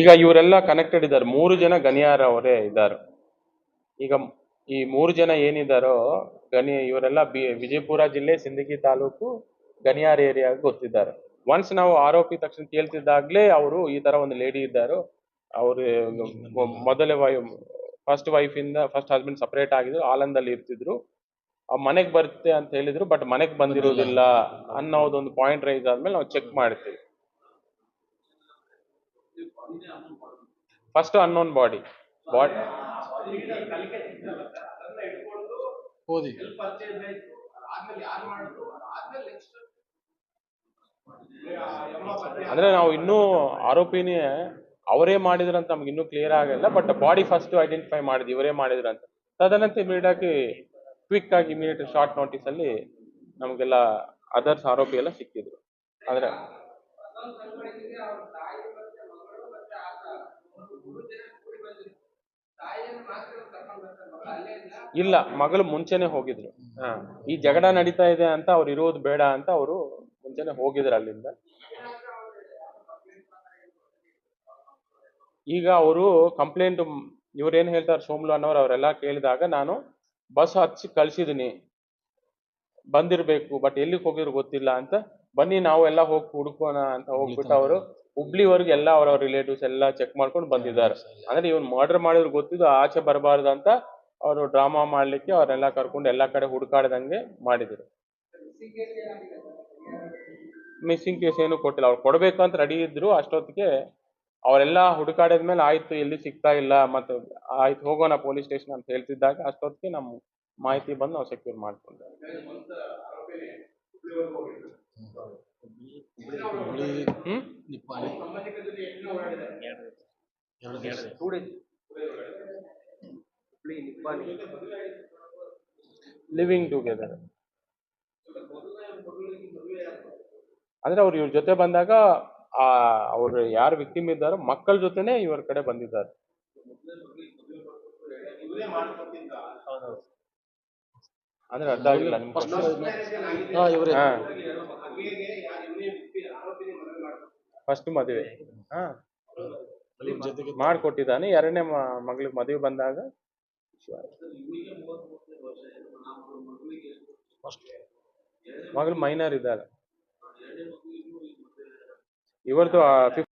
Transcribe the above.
ಈಗ ಇವರೆಲ್ಲ ಕನೆಕ್ಟೆಡ್ ಇದ್ದಾರೆ. ಮೂರು ಜನ ಗನಿಯಾರ ಅವರೇ ಇದ್ದಾರೆ. ಈಗ ಈ ಮೂರು ಜನ ಏನಿದಾರೋ ಗಣಿ, ಇವರೆಲ್ಲ ಬಿ, ವಿಜಯಪುರ ಜಿಲ್ಲೆ, ಸಿಂದಗಿ ತಾಲೂಕು ಗನಿಯಾರ್ ಏರಿಯಾ ಗೊತ್ತಿದ್ದಾರೆ. ಒನ್ಸ್ ನಾವು ಆರೋಪಿ ತಕ್ಷಣ ಕೇಳ್ತಿದ್ದಾಗ್ಲೇ ಅವರು ಈ ತರ ಒಂದು ಲೇಡಿ ಇದ್ದಾರೋ. ಅವರು ಮೊದಲೇ ವೈ ಫಸ್ಟ್ ವೈಫ್ ಇಂದ ಫಸ್ಟ್ ಹಸ್ಬೆಂಡ್ ಸಪರೇಟ್ ಆಗಿದ್ರು ಆಲಂದಲ್ಲಿ ಇರ್ತಿದ್ರು. ಮನೆಗ್ ಬರುತ್ತೆ ಅಂತ ಹೇಳಿದ್ರು ಬಟ್ ಮನೆಗ್ ಬಂದಿರೋದಿಲ್ಲ ಅನ್ನೋದೊಂದು ಪಾಯಿಂಟ್ ರೈಸ್ ಆದ್ಮೇಲೆ ನಾವು ಚೆಕ್ ಮಾಡ್ತೀವಿ. ಫಸ್ಟ್ ಅನ್ನೋನ್ ಬಾಡಿ ಬಾಡಿ ಅಂದ್ರೆ ನಾವು ಇನ್ನೂ ಆರೋಪಿನೇ ಅವರೇ ಮಾಡಿದ್ರಂತ ನಮ್ಗೆ ಇನ್ನೂ ಕ್ಲಿಯರ್ ಆಗಲ್ಲ ಬಟ್ ಬಾಡಿ ಫಸ್ಟ್ ಐಡೆಂಟಿಫೈ ಮಾಡಿದ್ವಿ ಇವರೇ ಮಾಡಿದ್ರಂತ ಅಂತ. ಇಮಿಡಿಯೇಟ್ ಆಗಿ ಕ್ವಿಕ್ ಆಗಿ ಇಮಿಡಿಯೇಟ್ ಶಾರ್ಟ್ ನೋಟಿಸ್ ಅಲ್ಲಿ ನಮಗೆಲ್ಲ ಅದರ್ಸ್ ಆರೋಪಿ ಎಲ್ಲ ಸಿಕ್ಕಿದ್ರು. ಅಂದ್ರೆ ಇಲ್ಲ ಮಗಳು ಮುಂಚೆನೆ ಹೋಗಿದ್ರು. ಹಾ. ಈ ಜಗಳ ನಡೀತಾ ಇದೆ ಅಂತ ಅವ್ರು ಇರೋದು ಬೇಡ ಅಂತ ಅವರು ಮುಂಚೆನೆ ಹೋಗಿದ್ರು ಅಲ್ಲಿಂದ. ಈಗ ಅವರು ಕಂಪ್ಲೇಂಟ್ ಇವ್ರೇನ್ ಹೇಳ್ತಾರೆ ಸೋಮ್ಲು ಅನ್ನೋರು ಅವರೆಲ್ಲ ಕೇಳಿದಾಗ ನಾನು ಬಸ್ ಹಚ್ಚಿ ಕಳ್ಸಿದೀನಿ. ಬಂದಿರ್ಬೇಕು ಬಟ್ ಎಲ್ಲಿಗೆ ಹೋಗಿದ್ರು ಗೊತ್ತಿಲ್ಲ ಅಂತ. ಬನ್ನಿ ನಾವು ಎಲ್ಲ ಹೋಗಿ ಹುಡುಕೋಣ ಅಂತ ಹೋಗ್ಬಿಟ್ಟು ಅವರು ಹುಬ್ಳಿವರೆಗೆ ಎಲ್ಲ ಅವರ ರಿಲೇಟಿವ್ಸ್ ಎಲ್ಲ ಚೆಕ್ ಮಾಡ್ಕೊಂಡು ಬಂದಿದ್ದಾರೆ. ಅಂದ್ರೆ ಇವ್ನು ಮರ್ಡರ್ ಮಾಡಿದ್ರು ಗೊತ್ತಿದ್ದು ಆಚೆ ಬರಬಾರ್ದು ಅಂತ ಅವರು ಡ್ರಾಮಾ ಮಾಡ್ಲಿಕ್ಕೆ ಅವ್ರನ್ನೆಲ್ಲ ಕರ್ಕೊಂಡು ಎಲ್ಲಾ ಕಡೆ ಹುಡುಕಾಡ್ದಂಗೆ ಮಾಡಿದ್ರು. ಮಿಸ್ಸಿಂಗ್ ಕೇಸ್ ಏನು ಕೊಟ್ಟಿಲ್ಲ. ಅವ್ರು ಕೊಡ್ಬೇಕು ಅಂತ ರೆಡಿ ಇದ್ರು, ಅಷ್ಟೊತ್ತಿಗೆ ಅವರೆಲ್ಲ ಹುಡುಕಾಡಿದ್ಮೇಲೆ ಆಯ್ತು ಎಲ್ಲಿ ಸಿಗ್ತಾ ಇಲ್ಲ, ಮತ್ತೆ ಆಯ್ತು, ಹೋಗೋಣ ಪೊಲೀಸ್ ಸ್ಟೇಷನ್ ಅಂತ ಹೇಳ್ತಿದ್ದಾಗ ಅಷ್ಟೊತ್ತಿಗೆ ನಮ್ಮ ಮಾಹಿತಿ ಬಂದು ನಾವು ಸೆಕ್ಯೂರ್ ಹ್ಮ್ ನಿಪ್ಪಾಣಿ ಎರಡು ದಿವಸ. ಲಿವಿಂಗ್ ಟುಗೆದರ್ ಅಂದ್ರೆ ಅವ್ರು ಇವ್ರ ಜೊತೆ ಬಂದಾಗ ಆ ಅವ್ರು ಯಾರು ವಿಕ್ಟಿಮ್ ಇದ್ದಾರೋ ಮಕ್ಕಳ ಜೊತೆನೆ ಇವ್ರ ಕಡೆ ಬಂದಿದ್ದಾರೆ. ಅಂದ್ರೆ ಅರ್ಥ ಆಗಿಲ್ಲ ನಿಮ್ಗೆ? ಫಸ್ಟ್ ಮದುವೆ. ಹಾ. ಮಾಡ್ಕೊಟ್ಟಿದ್ದಾನೆ. ಎರಡನೇ ಮಗಳಿಗೆ ಮದುವೆ ಬಂದಾಗ ಮಗಳು ಮೈನರ್ ಇದ್ದಾಳೆ. ಇವರದು